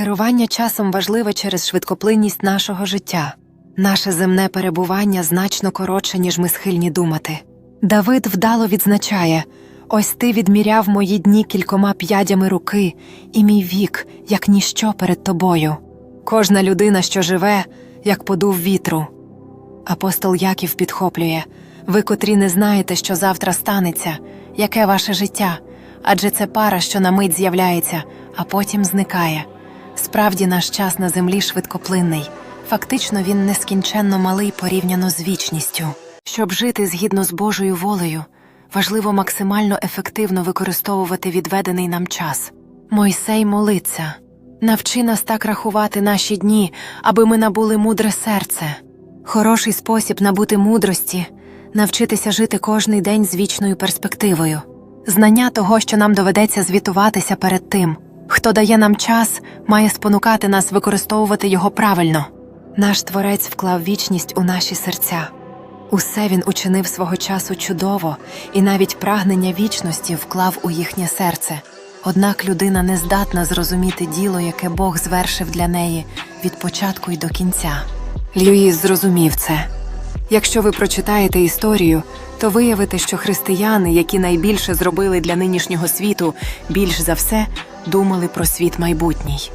Керування часом важливе через швидкоплинність нашого життя. Наше земне перебування значно коротше, ніж ми схильні думати. Давид вдало відзначає ось ти відміряв мої дні кількома п'ядями руки, і мій вік, як ніщо перед тобою. Кожна людина, що живе, як подув вітру. Апостол Яків підхоплює ви, котрі не знаєте, що завтра станеться, яке ваше життя, адже це пара, що на мить з'являється, а потім зникає. Справді наш час на землі швидкоплинний, фактично він нескінченно малий порівняно з вічністю. Щоб жити згідно з Божою волею, важливо максимально ефективно використовувати відведений нам час. Мойсей молиться навчи нас так рахувати наші дні, аби ми набули мудре серце. Хороший спосіб набути мудрості навчитися жити кожний день з вічною перспективою, знання того, що нам доведеться звітуватися перед тим, хто дає нам час, має спонукати нас використовувати його правильно. Наш творець вклав вічність у наші серця. Усе він учинив свого часу чудово, і навіть прагнення вічності вклав у їхнє серце. Однак людина не здатна зрозуміти діло, яке Бог звершив для неї від початку й до кінця. Льюїс зрозумів це. Якщо ви прочитаєте історію, то виявите, що християни, які найбільше зробили для нинішнього світу, більш за все думали про світ майбутній.